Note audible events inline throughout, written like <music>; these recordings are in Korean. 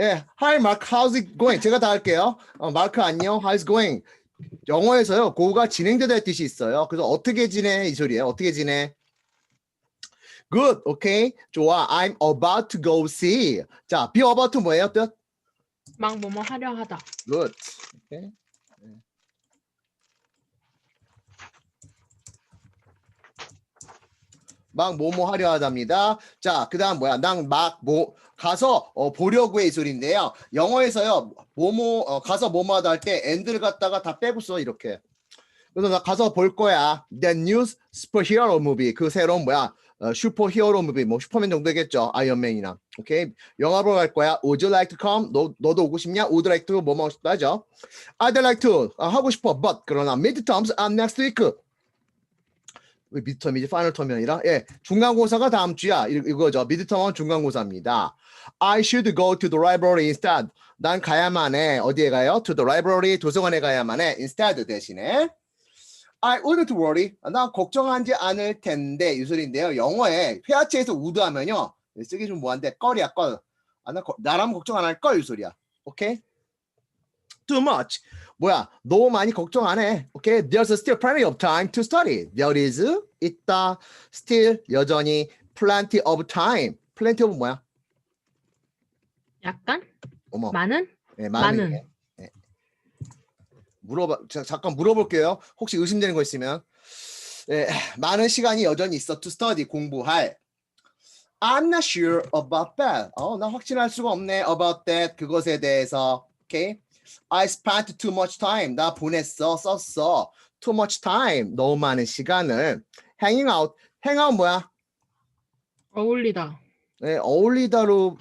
예, hi Mark, how's it going? 제가 다 할게요. 어, 마크 안녕, how's it going? 영어에서요, 고가 진행되다 뜻이 있어요. 그래서 어떻게 지내 이 소리예요. 어떻게 지내? Good, okay. 좋아. I'm about to go see. 자, be about to 뭐예요? 뜻? 막 뭐뭐 하려 하다. Good. Okay. 막 뭐뭐 하려 하답니다. 자, 그 다음 뭐야? 난 막 뭐 가서 어, 보려고 의 소리인데요. 영어에서요. 뭐뭐 어, 가서 뭐뭐 하다 할때 and를 갖다가 다 빼고 써 이렇게. 그래서 나 가서 볼 거야. The new superhero movie. 그 새로운 뭐야? 어, 슈퍼히어로 무비 뭐 슈퍼맨 정도겠죠. 아이언맨이나. 오케이. 영화 보러 갈 거야. Would you like to come? 너 너도 오고 싶냐? Would like to 뭐 먹고 싶다 하죠. I'd like to. 아, 하고 싶어. But 그러나 midterms are next week. 왜 미드텀이지? 파이널 텀이 아니라 예 중간고사가 다음 주야. 이- 이거죠. 미드텀은 중간고사입니다. I should go to the library instead. 난 가야만 해. 어디에 가요? to the library 도서관에 가야만 해. instead 대신에. I wouldn't worry. 나 걱정하지 않을 텐데. 이 소리인데요. 영어에 회화체에서 would 하면요. 쓰기 좀 뭐한데? 껄이야 껄. 아, 나 거- 나라면 걱정 안 할 걸 이 소리야. 오케이? Too much 뭐야 너무 많이 걱정 안 해. 오케이. There's still plenty of time to study. There is 있다. Still 여전히 plenty of time. plenty of 뭐야? 약간 어머. 많은 예, 많은. 많은. 게. 예. 물어봐. 자, 잠깐 물어볼게요. 혹시 의심되는 거 있으면. 예, 많은 시간이 여전히 있어. To study 공부할. I'm not sure about that. 어, 나 확신할 수가 없네. About that 그것에 대해서. 오케이. I spent too much time. 나 보냈어, 썼어. Too much time. 너무 많은 시간을. Hanging out. hang out 뭐야? 어울리다. 네, 어울리다로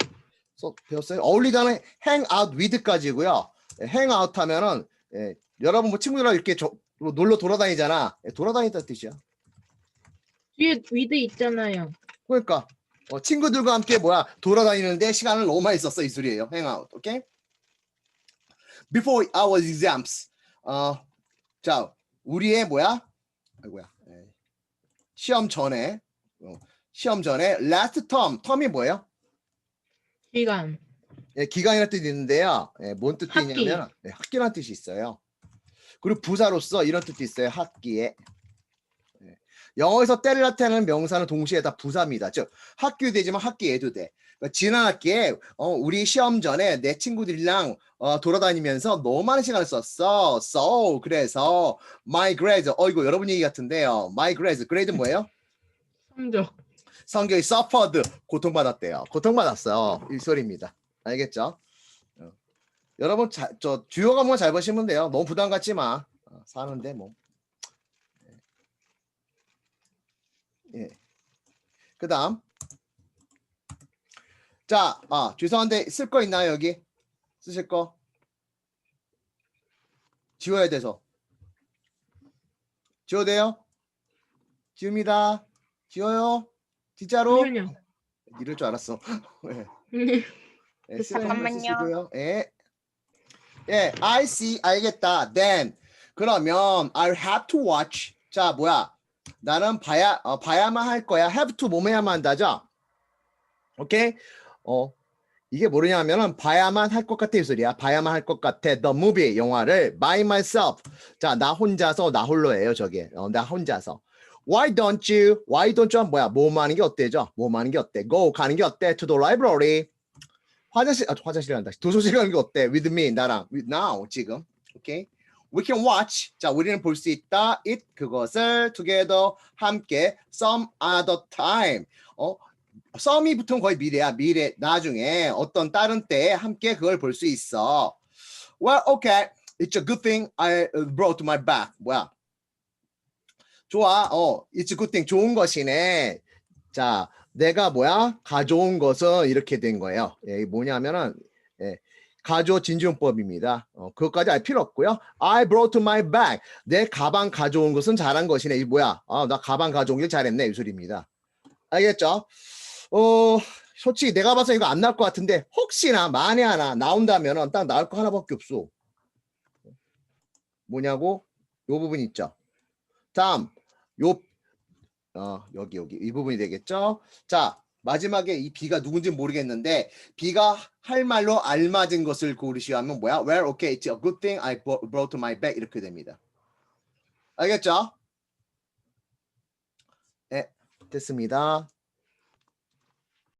써, 배웠어요. 어울리다는 hang out with까지고요. 예, hang out 하면은 예, 여러분 뭐 친구들하고 이렇게 저, 뭐 놀러 돌아다니잖아. 예, 돌아다니다 뜻이야. 뒤에 위드 있잖아요. 그러니까 어, 친구들과 함께 뭐야 돌아다니는데 시간을 너무 많이 썼어 이 소리예요. hang out. 오케이? Before our exams. 어, 자, 우리의 뭐야? 아이고야. 예, 시험 전에 어, 시험 전에 last term. term이 뭐예요? 기간. 예, 기간이라는 뜻이 있는데요. 예, 뭔 뜻이 학기. 있냐면 예, 학기라는 뜻이 있어요. 그리고 부사로서 이런 뜻이 있어요. 학기에. 예. 영어에서 때를 나타내는 명사는 동시에 다 부사입니다. 즉 학교 되지만 학기에도 돼. 그러니까 지난 학기에 어, 우리 시험 전에 내 친구들이랑 어, 돌아다니면서 너무 많은 시간을 썼어. So 그래서 my grades. 어이구 여러분 얘기 같은데요. My grades. grade 뭐예요? <laughs> 성적. 성격이 suffered 고통받았대요. 고통받았어. 이 소리입니다. 알겠죠? 어. 여러분 자, 저 주요 과목만 잘 보시면 돼요. 너무 부담 갖지 마. 어, 사는데 뭐. 예. 그 다음 자, 아 죄송한데 쓸 거 있나요 여기? 쓰실 거? 지워야 돼서. 지워도 돼요? 지웁니다. 지워요. 진짜로? 잠시만요. 이럴 줄 알았어. <laughs> 예. 예, 잠깐만요. 쓰시고요. 예. 예, I see. 알겠다. Then 그러면 I'll have to watch. 자, 뭐야? 나는 봐야 어, 봐야만 할 거야. have to 몸해야만 한다죠. 오케이? 어. 이게 뭐냐면은 봐야만 할 것 같아 이 소리야. 봐야만 할 것 같아. The movie 영화를 by myself. 자, 나 혼자서 나 홀로예요, 저게. 어, 나 혼자서. Why don't you? Why don't you? 뭐야? 뭐 하는 게 어때죠? 뭐 하는 게 어때? Go 가는 게 어때? To the library. 화장실 아, 화장실 간다. 도서실 가는 게 어때? With me 나랑 with now 지금. 오케이. We can watch. 자, 우리는 볼 수 있다. It 그것을 together 함께 some other time. 어, some이 붙으면 거의 미래야. 미래 나중에 어떤 다른 때에 함께 그걸 볼 수 있어. Well, okay. It's a good thing I brought my bag. 뭐야? 좋아. 어, it's a good thing. 좋은 것이네. 자, 내가 뭐야? 가져온 것은 이렇게 된 거예요. 예, 뭐냐면은 예, 가조 진지용법입니다. 어, 그것까지 알 필요 없고요. I brought my bag. 내 가방 가져온 것은 잘한 것이네. 이 뭐야? 아, 나 가방 가져온 게 잘했네. 이 소리입니다. 알겠죠? 어, 솔직히 내가 봐서 이거 안 나올 것 같은데 혹시나 만에 하나 나온다면은 딱 나올 거 하나밖에 없어. 뭐냐고? 요 부분 있죠. 다음 요 어, 여기 여기 이 부분이 되겠죠? 자, 마지막에 이 B가 누군지 모르겠는데 B가 할 말로 알맞은 것을 고르시오 하면 뭐야? Well, okay, it's a good thing I brought my bag 이렇게 됩니다. 알겠죠? 네, 됐습니다.